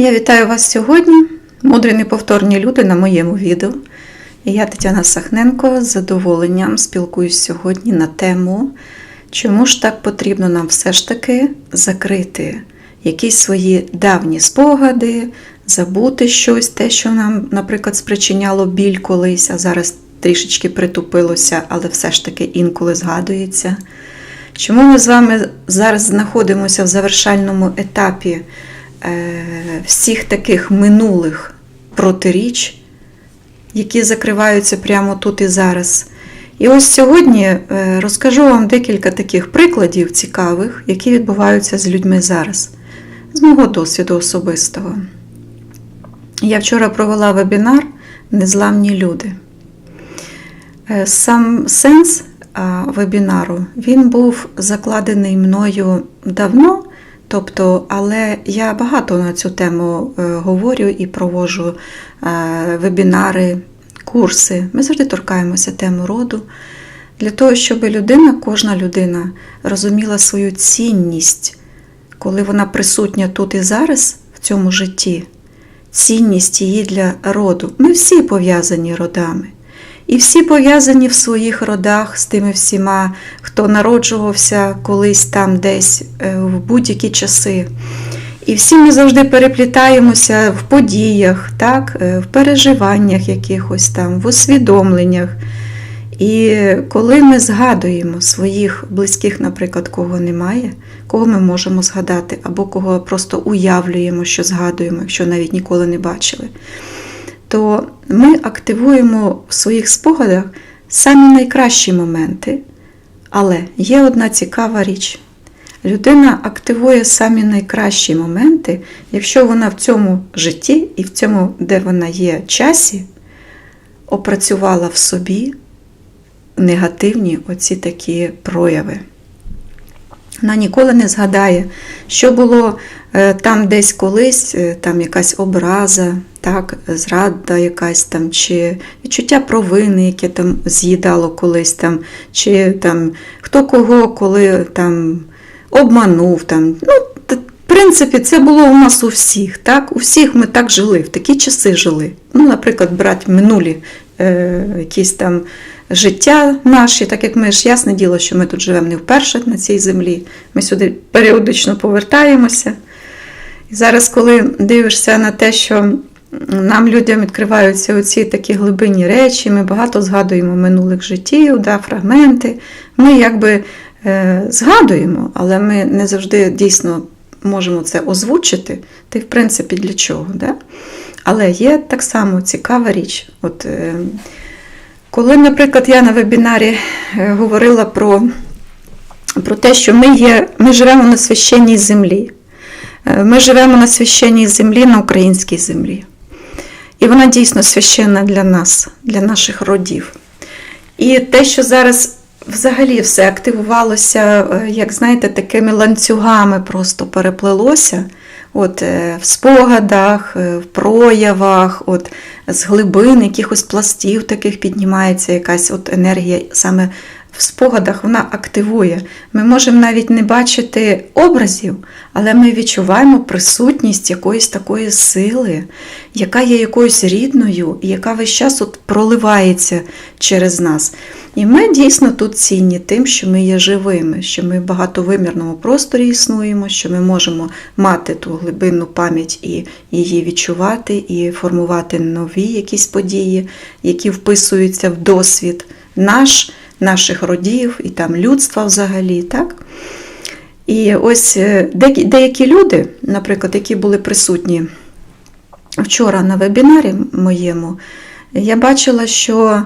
Я вітаю вас сьогодні, мудрі неповторні люди на моєму відео. Я Тетяна Сахненко з задоволенням спілкуюсь сьогодні на тему, чому ж так потрібно нам все ж таки закрити якісь свої давні спогади, забути щось, те, що нам, наприклад, спричиняло біль колись, а зараз трішечки притупилося, але все ж таки інколи згадується. Чому ми з вами зараз знаходимося в завершальному етапі всіх таких минулих протиріч, які закриваються прямо тут і зараз? І ось сьогодні е, розкажу вам декілька таких прикладів цікавих, які відбуваються з людьми зараз, з мого досвіду особистого. Я вчора провела вебінар Незламні люди. Е, Сам сенс вебінару він був закладений мною давно, тобто, але я багато на цю тему е, говорю і проводжу е, вебінари, курси. Ми завжди торкаємося теми роду. Для того, щоб людина, кожна людина розуміла свою цінність, коли вона присутня тут і зараз, в цьому житті, цінність її для роду. Ми всі пов'язані родами. І всі пов'язані в своїх родах з тими всіма, хто народжувався колись там десь е, в будь-які часи. І всі ми завжди переплітаємося в подіях, так, е, в переживаннях якихось там, в усвідомленнях. І коли ми згадуємо своїх близьких, наприклад, кого немає, кого ми можемо згадати, або кого просто уявлюємо, що згадуємо, якщо навіть ніколи не бачили, то ми активуємо в своїх спогадах самі найкращі моменти. Але є одна цікава річ. Людина активує самі найкращі моменти, якщо вона в цьому житті і в цьому, де вона є часі, опрацювала в собі негативні оці такі прояви. Вона ніколи не згадає, що було е, там десь колись, е, там якась образа, так, зрада якась там, чи відчуття провини, яке там з'їдало колись там, чи там хто кого коли там обманув. Там. Ну, в принципі, це було у нас у всіх. Так? У всіх ми так жили, в такі часи жили. Ну, Наприклад, брати минулі е, якісь там життя наші, так як ми ж ясне діло, що ми тут живемо не вперше на цій землі. Ми сюди періодично повертаємося. І зараз, коли дивишся на те, що нам, людям, відкриваються оці такі глибинні речі, ми багато згадуємо минулих життів, да, фрагменти. Ми якби е, згадуємо, але ми не завжди дійсно можемо це озвучити. Ти, в принципі, для чого? Да? Але є так само цікава річ. От, е, коли, наприклад, я на вебінарі е, говорила про про те, що ми є, ми живемо на священній землі, е, ми живемо на священній землі, на українській землі. І вона дійсно священна для нас, для наших родів. І те, що зараз взагалі все активувалося, е, як знаєте, такими ланцюгами просто переплелося. От В спогадах, в проявах, от з глибин якихось пластів таких піднімається якась от енергія саме в спогадах вона активує. Ми можемо навіть не бачити образів, але ми відчуваємо присутність якоїсь такої сили, яка є якоюсь рідною і яка весь час от проливається через нас. І ми дійсно тут цінні тим, що ми є живими, що ми в багатовимірному просторі існуємо, що ми можемо мати ту глибинну пам'ять і її відчувати, і формувати нові якісь події, які вписуються в досвід наш, наших родів і там людства взагалі. так? І ось е, деякі люди, наприклад, які були присутні вчора на вебінарі моєму, я бачила, що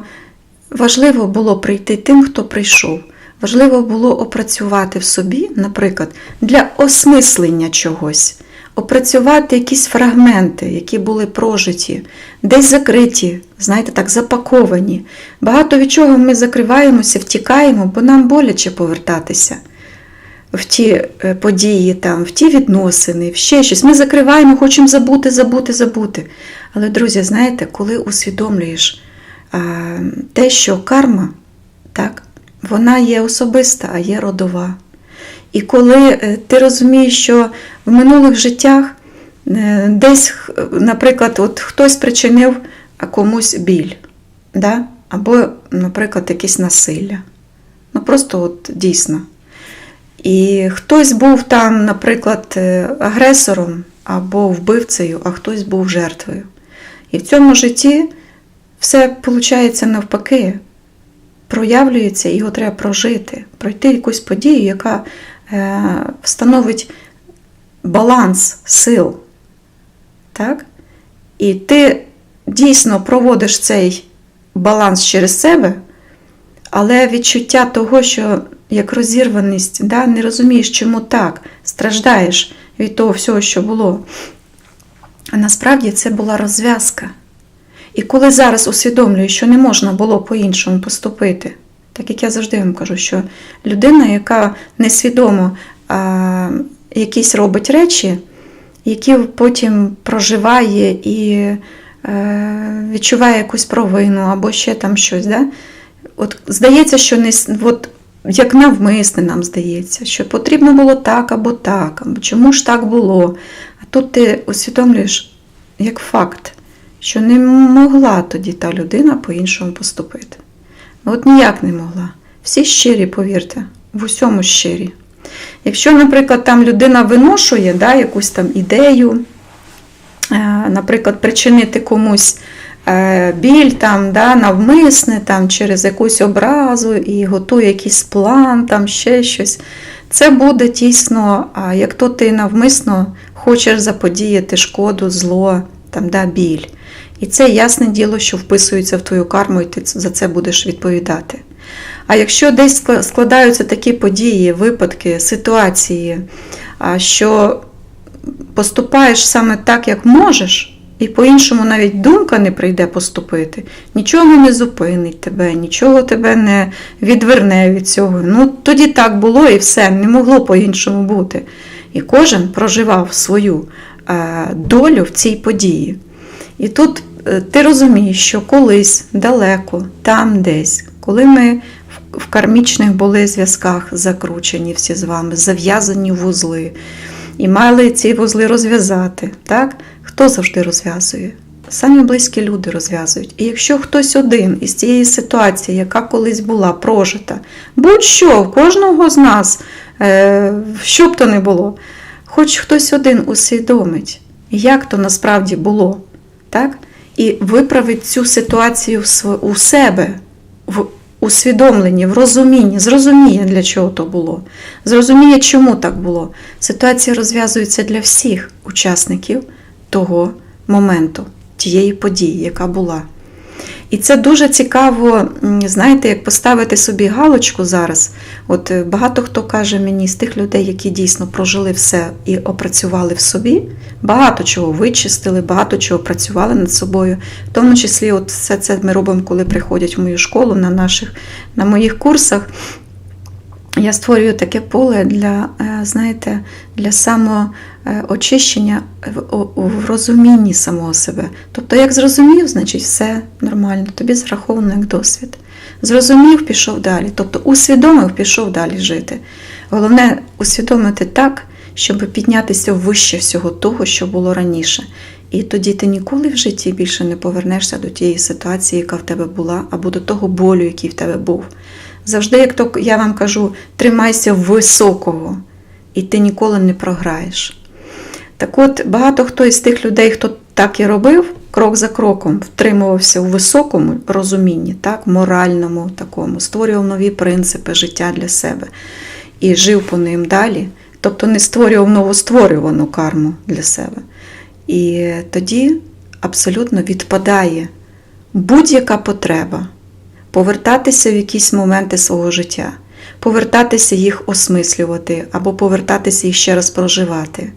важливо було прийти тим, хто прийшов. Важливо було опрацювати в собі, наприклад, для осмислення чогось, опрацювати якісь фрагменти, які були прожиті, десь закриті, знаєте, так, запаковані. Багато від чого ми закриваємося, втікаємо, бо нам боляче повертатися в ті е, події, там, в ті відносини, в ще щось. Ми закриваємо, хочемо забути, забути, забути. Але, друзі, знаєте, коли усвідомлюєш те, що карма, так, вона є особиста, а є родова. І коли е, ти розумієш, що в минулих життях Е, Десь, наприклад, от хтось причинив комусь біль, да? або, наприклад, якесь насилля. Ну просто от дійсно. І хтось був там, наприклад, е, агресором або вбивцею, а хтось був жертвою. І в цьому житті все виходить навпаки, проявлюється, його треба прожити, пройти якусь подію, яка встановить баланс сил. Так? І ти дійсно проводиш цей баланс через себе, але відчуття того, що як розірваність, да, не розумієш, чому так, страждаєш від того всього, що було. А насправді це була розв'язка. І коли зараз усвідомлюю, що не можна було по-іншому поступити, так як я завжди вам кажу, що людина, яка несвідомо а, якісь робить речі, які потім проживає і е, відчуває якусь провину або ще там щось, да? от здається, що не от, як навмисне нам здається, що потрібно було так або так, або чому ж так було. А тут ти усвідомлюєш як факт, що не могла тоді та людина по-іншому поступити. От ніяк не могла. Всі щирі, повірте, в усьому щирі. Якщо, наприклад, там людина виношує да, якусь там ідею, е, наприклад, причинити комусь е, біль там, да, навмисне там, через якусь образу і готує якийсь план, там ще щось, це буде дійсно, а, як то ти навмисно хочеш заподіяти шкоду, зло, там, да, біль. І це ясне діло, що вписується в твою карму, і ти за це будеш відповідати. А якщо десь складаються такі події, випадки, ситуації, що поступаєш саме так, як можеш, і по-іншому навіть думка не прийде поступити, нічого не зупинить тебе, нічого тебе не відверне від цього. Ну, тоді так було і все, не могло по-іншому бути. І кожен проживав свою е, долю в цій події. І тут е, ти розумієш, що колись далеко, там десь, коли ми в- кармічних були зв'язках закручені всі з вами, зав'язані вузли, і мали ці вузли розв'язати, так? Хто завжди розв'язує? Самі близькі люди розв'язують. І якщо хтось один із цієї ситуації, яка колись була прожита, будь-що в кожного з нас, е, що б то не було, хоч хтось один усвідомить, як то насправді було, так? і виправить цю ситуацію у себе, в усвідомленні, в розумінні, зрозуміє, для чого то було, зрозуміє, чому так було. Ситуація розв'язується для всіх учасників того моменту, тієї події, яка була. І це дуже цікаво, знаєте, як поставити собі галочку зараз. От е, багато хто каже мені з тих людей, які дійсно прожили все і опрацювали в собі, багато чого вичистили, багато чого працювали над собою. В тому числі, от все це ми робимо, коли приходять в мою школу на наших на моїх курсах. Я створюю таке поле для, е, знаєте, для самоочищення в, розумінні самого себе. Тобто, як зрозумів, значить все нормально, тобі зараховано як досвід. Зрозумів, пішов далі. Тобто усвідомив, пішов далі жити. Головне усвідомити так, щоб піднятися вище всього того, що було раніше. І тоді ти ніколи в житті більше не повернешся до тієї ситуації, яка в тебе була, або до того болю, який в тебе був. Завжди, як то я вам кажу, тримайся високого, і ти ніколи не програєш. Так от, багато хто із тих людей, хто так і робив, крок за кроком втримувався у високому розумінні, так, моральному такому, створював нові принципи життя для себе і жив по ним далі, тобто не створював новостворювану карму для себе. І тоді абсолютно відпадає будь-яка потреба повертатися в якісь моменти свого життя, повертатися їх осмислювати або повертатися їх ще раз проживати.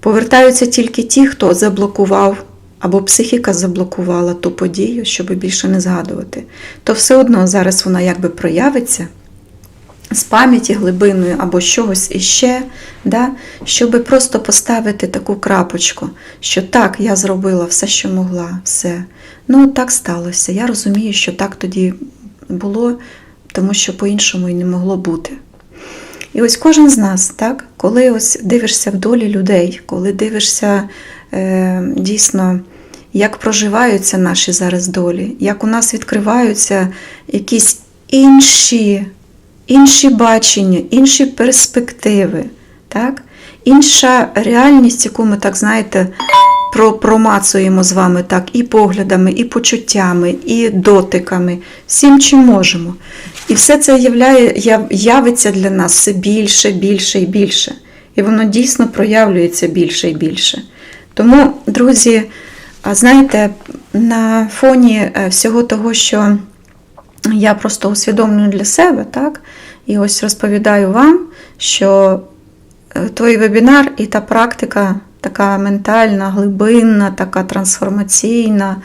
Повертаються тільки ті, хто заблокував або психіка заблокувала ту подію, щоб більше не згадувати. То все одно зараз вона якби проявиться з пам'яті глибиною або чогось іще, да? щоб просто поставити таку крапочку, що так, я зробила все, що могла, все. Ну, так сталося. Я розумію, що так тоді було, тому що по-іншому і не могло бути. І ось кожен з нас, так, коли ось дивишся в долі людей, коли дивишся е, дійсно, як проживаються наші зараз долі, як у нас відкриваються якісь інші, інші бачення, інші перспективи, так? інша реальність, яку ми так знаєте, про, промацуємо з вами так і поглядами, і почуттями, і дотиками, всім чим можемо. І все це являє, явиться для нас все більше, більше і більше. І воно дійсно проявлюється більше і більше. Тому, друзі, знаєте, на фоні е, всього того, що я просто усвідомлюю для себе, так? І ось розповідаю вам, що е, той вебінар і та практика така ментальна, глибинна, така трансформаційна,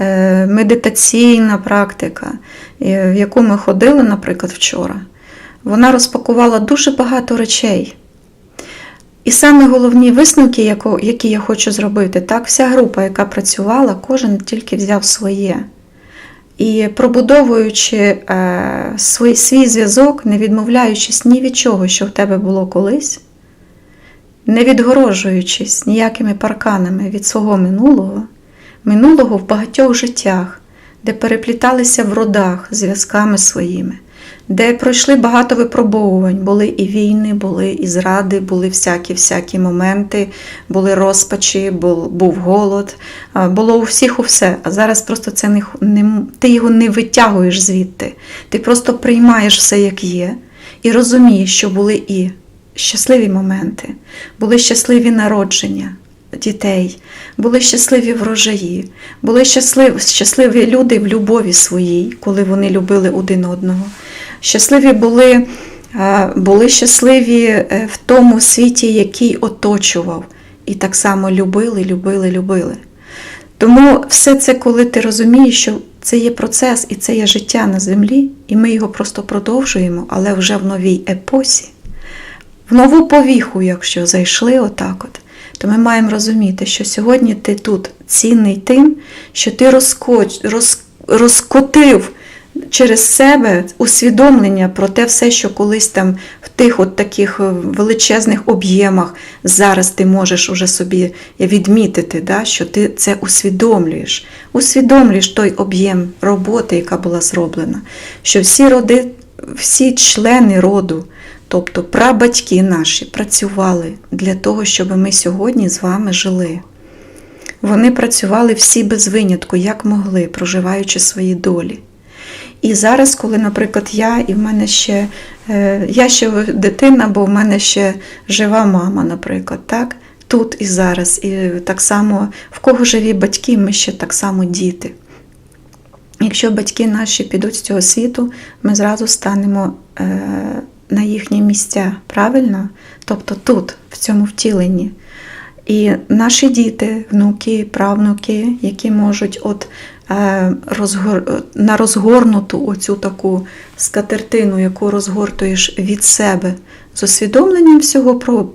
е, медитаційна практика, е, в яку ми ходили, наприклад, вчора, вона розпакувала дуже багато речей. І саме головні висновки, які я хочу зробити, так, вся група, яка працювала, кожен тільки взяв своє. І пробудовуючи е, свій, свій зв'язок, не відмовляючись ні від чого, що в тебе було колись, не відгорожуючись ніякими парканами від свого минулого, минулого в багатьох життях, де перепліталися в родах зв'язками своїми, де пройшли багато випробовувань, були і війни, були і зради, були всякі-всякі моменти, були розпачі, був, був голод, було у всіх у все. А зараз просто це не, не ти його не витягуєш звідти. Ти просто приймаєш все, як є, і розумієш, що були і щасливі моменти, були щасливі народження. Дітей, були щасливі врожаї, були щасливі, щасливі люди в любові своїй, коли вони любили один одного. Щасливі були, е, були щасливі е, в тому світі, який оточував, і так само любили, любили, любили. Тому все це, коли ти розумієш, що це є процес і це є життя на землі, і ми його просто продовжуємо, але вже в новій епосі, в нову повіху, якщо зайшли отак от, то ми маємо розуміти, що сьогодні ти тут цінний тим, що ти розкотив через себе усвідомлення про те все, що колись там в тих от таких е, величезних об'ємах зараз ти можеш уже собі відмітити, да, що ти це усвідомлюєш. Усвідомлюєш той об'єм роботи, яка була зроблена, що всі роди, всі члени роду. Тобто прабатьки наші працювали для того, щоб ми сьогодні з вами жили. Вони працювали всі без винятку, як могли, проживаючи свої долі. І зараз, коли, наприклад, я і в мене ще е, я ще дитина, бо в мене ще жива мама, наприклад, так? тут і зараз. І так само в кого живі батьки, ми ще так само діти. Якщо батьки наші підуть з цього світу, ми зразу станемо е, на їхні місця, правильно? Тобто тут, в цьому втіленні. І наші діти, внуки, правнуки, які можуть от е, розгор... на розгорнуту оцю таку скатертину, яку розгортуєш від себе з усвідомленням всього про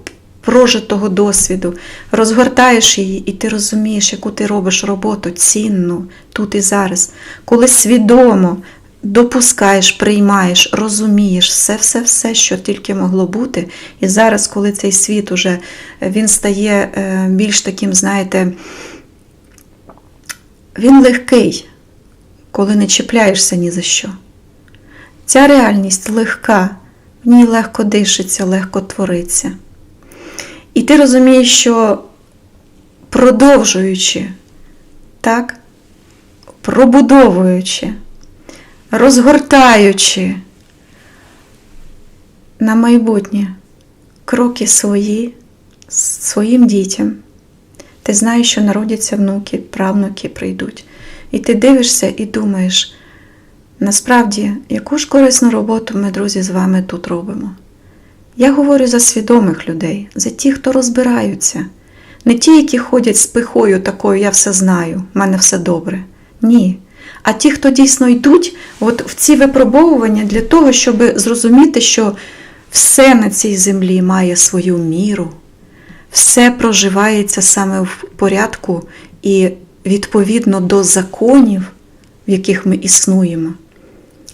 прожитого досвіду, розгортаєш її, і ти розумієш, яку ти робиш роботу цінну тут і зараз, коли свідомо допускаєш, приймаєш, розумієш все-все-все, що тільки могло бути. І зараз, коли цей світ уже він стає е, більш таким, знаєте, він легкий, коли не чіпляєшся ні за що. Ця реальність легка, в ній легко дишиться, легко твориться. І ти розумієш, що продовжуючи, так, пробудовуючи, розгортаючи на майбутнє кроки свої своїм дітям, ти знаєш, що народяться внуки, правнуки прийдуть. І ти дивишся і думаєш, насправді, яку ж корисну роботу ми, друзі, з вами тут робимо. Я говорю за свідомих людей, за ті, хто розбираються. Не ті, які ходять з пихою такою, я все знаю, в мене все добре. Ні. А ті, хто дійсно йдуть от в ці випробовування для того, щоб зрозуміти, що все на цій землі має свою міру, все проживається саме в порядку і відповідно до законів, в яких ми існуємо.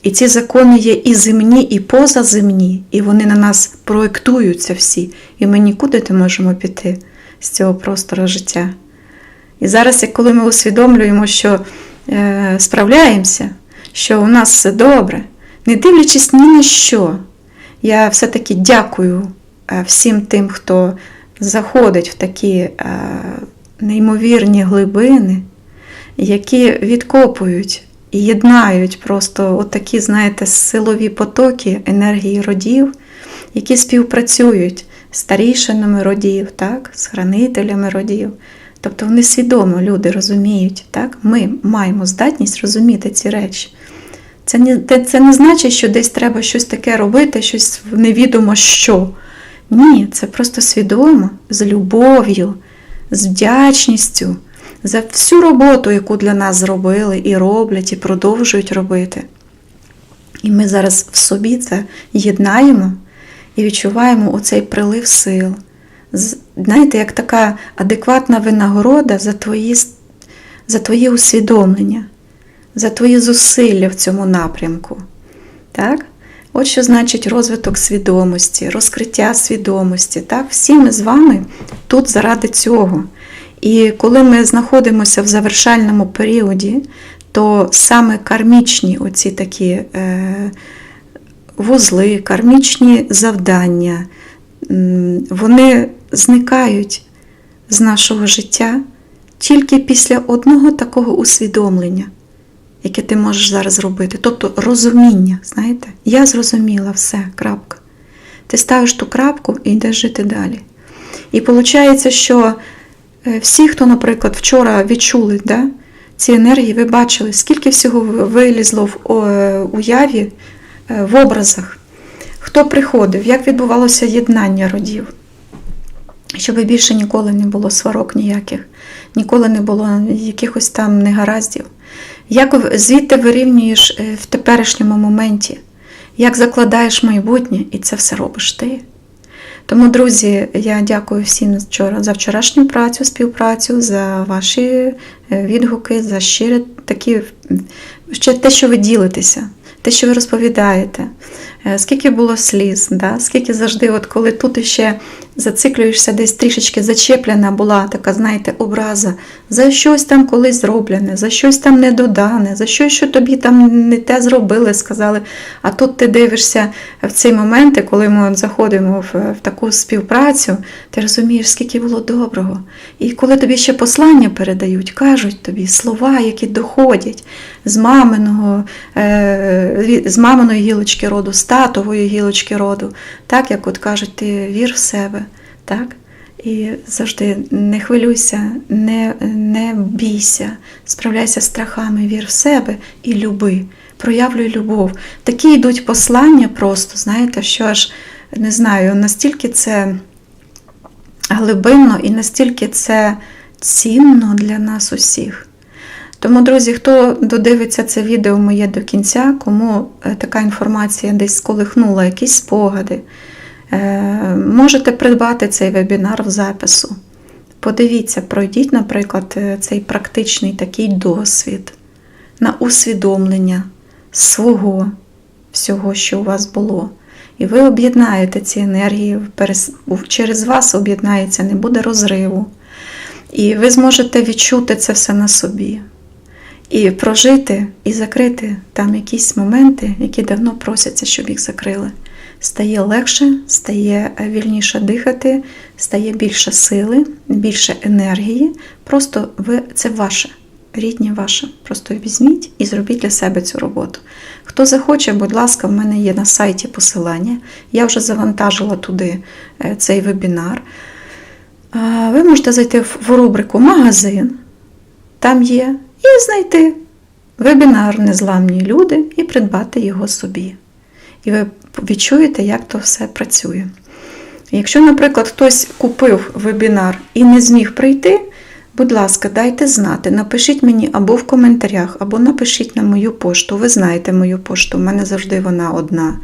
І ці закони є і земні, і позаземні, і вони на нас проєктуються всі. І ми нікуди не можемо піти з цього простору життя. І зараз, як коли ми усвідомлюємо, що справляємося, що у нас все добре, не дивлячись ні на що, я все-таки дякую е, всім тим, хто заходить в такі е, неймовірні глибини, які відкопують і єднають просто отакі, знаєте, силові потоки енергії родів, які співпрацюють з старішинами родів, так, з хранителями родів. Тобто вони свідомо люди розуміють, так? ми маємо здатність розуміти ці речі. Це не, це не значить, що десь треба щось таке робити, щось невідомо що. Ні, це просто свідомо, з любов'ю, з вдячністю за всю роботу, яку для нас зробили і роблять, і продовжують робити. І ми зараз в собі це єднаємо і відчуваємо оцей прилив сил. Знаєте, як така адекватна винагорода за твої, за твої усвідомлення, за твої зусилля в цьому напрямку. Так? От що значить розвиток свідомості, розкриття свідомості. Так? Всі ми з вами тут заради цього. І коли ми знаходимося в завершальному періоді, то саме кармічні оці такі е, вузли, кармічні завдання, вони зникають з нашого життя тільки після одного такого усвідомлення, яке ти можеш зараз робити. Тобто розуміння, знаєте, я зрозуміла все, крапка. Ти ставиш ту крапку і йдеш жити далі. І виходить, що е, всі, хто, наприклад, вчора відчули да, ці енергії, ви бачили, скільки всього вилізло в е, уяві, е, в образах, хто приходив, як відбувалося єднання родів, щоб більше ніколи не було сварок ніяких, ніколи не було якихось там негараздів. Як звідти вирівнюєш е, в теперішньому моменті, як закладаєш майбутнє, і це все робиш ти. Тому, друзі, я дякую всім за вчорашню працю, співпрацю, за ваші е, відгуки, за щире такі те, що ви ділитеся, те, що ви розповідаєте. Е, Скільки було сліз, да? скільки завжди, от коли тут ще зациклюєшся, десь трішечки зачеплена була така, знаєте, образа за щось там колись зроблене, за щось там недодане, за щось, що тобі там не те зробили, сказали. А тут ти дивишся в ці моменти, коли ми заходимо в, в таку співпрацю, ти розумієш, скільки було доброго. І коли тобі ще послання передають, кажуть тобі слова, які доходять з маминого, е, з маминої гілочки роду, татової гілочки роду, так як от кажуть, ти вір в себе, так? І завжди не хвилюйся, не, не бійся, справляйся страхами, вір в себе і люби, проявлюй любов. Такі йдуть послання просто, знаєте, що аж не знаю, настільки це глибинно і настільки це цінно для нас усіх. Тому, друзі, хто додивиться це відео моє до кінця, кому е, така інформація десь сколихнула, якісь спогади, е, можете придбати цей вебінар в запису. Подивіться, пройдіть, наприклад, е, цей практичний такий досвід на усвідомлення свого всього, що у вас було. І ви об'єднаєте ці енергії, через вас об'єднається, не буде розриву. І ви зможете відчути це все на собі. І прожити і закрити там якісь моменти, які давно просяться, щоб їх закрили. Стає легше, стає е, вільніше дихати, стає більше сили, більше енергії. Просто ви це ваше, рідні ваше. Просто візьміть і зробіть для себе цю роботу. Хто захоче, будь ласка, в мене є на сайті посилання. Я вже завантажила туди е, цей вебінар. Ви можете зайти в в рубрику Магазин, там є, і знайти вебінар Незламні люди і придбати його собі. І ви відчуєте, як то все працює. Якщо, наприклад, хтось купив вебінар і не зміг прийти, будь ласка, дайте знати, напишіть мені або в коментарях, або напишіть на мою пошту. Ви знаєте мою пошту, у мене завжди вона одна.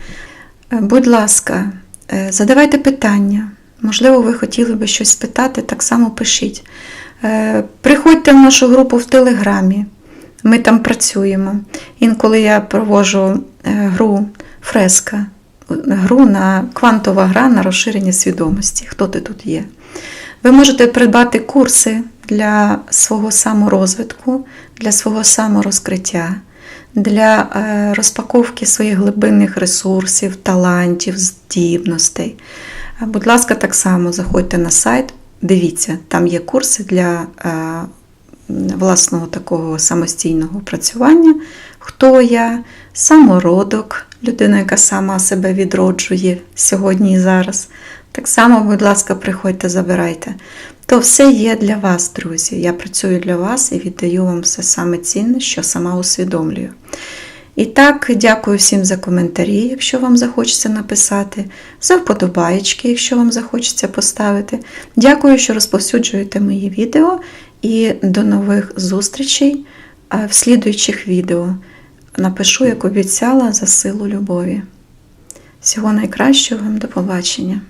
Е, Будь ласка, е, задавайте питання. Можливо, ви хотіли би щось спитати, так само пишіть. Е, Приходьте в нашу групу в Телеграмі. Ми там працюємо. Інколи я проводжу е, гру фреска, гру на квантова гра на розширення свідомості. Хто ти тут є? Ви можете придбати курси для свого саморозвитку, для свого саморозкриття, для е, розпаковки своїх глибинних ресурсів, талантів, здібностей. Будь ласка, так само заходьте на сайт, дивіться, там є курси для е, власного такого самостійного працювання. Хто я, самородок, людина, яка сама себе відроджує сьогодні і зараз. Так само, будь ласка, приходьте, забирайте. То все є для вас, друзі. Я працюю для вас і віддаю вам все саме цінне, що сама усвідомлюю. І так, дякую всім за коментарі, якщо вам захочеться написати, за вподобаєчки, якщо вам захочеться поставити. Дякую, що розповсюджуєте мої відео. І до нових зустрічей в слідуючих відео. Напишу, як обіцяла, за силу любові. Всього найкращого вам до побачення!